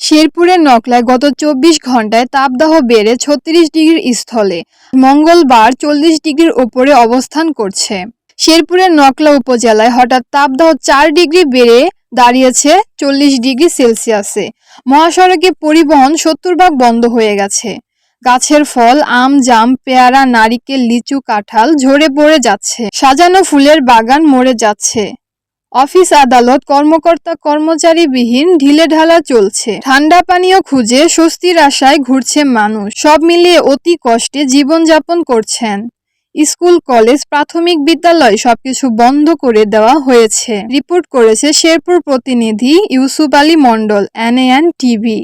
শেরপুরের নকলায় গত চব্বিশ ঘন্টায় তাপদাহ বেড়ে ছত্রিশ ডিগ্রির স্থলে। মঙ্গলবার চল্লিশ ডিগ্রির ওপরে অবস্থান করছে। শেরপুরের নকলা উপজেলায় হঠাৎ তাপদাহ চার ডিগ্রি বেড়ে দাঁড়িয়েছে চল্লিশ ডিগ্রি সেলসিয়াসে। মহাসড়কে পরিবহন সত্তর ভাগ বন্ধ হয়ে গেছে। গাছের ফল, আম, জাম, পেয়ারা, নারিকেল, লিচু, কাঁঠাল ঝরে পড়ে যাচ্ছে। সাজানো ফুলের বাগান মরে যাচ্ছে। অফিস আদালত, কর্মকর্তা কর্মচারীবিহীন ঢিলে ঢালা চলছে। ঠান্ডা পানীয় খুঁজে স্বস্তির আশায় ঘুরছে মানুষ। সব মিলিয়ে অতি কষ্টে জীবনযাপন করছেন। স্কুল, কলেজ, প্রাথমিক বিদ্যালয় সবকিছু বন্ধ করে দেওয়া হয়েছে। রিপোর্ট করেছে শেরপুর প্রতিনিধি ইউসুফ আলী মণ্ডল, এনএএন টিভি।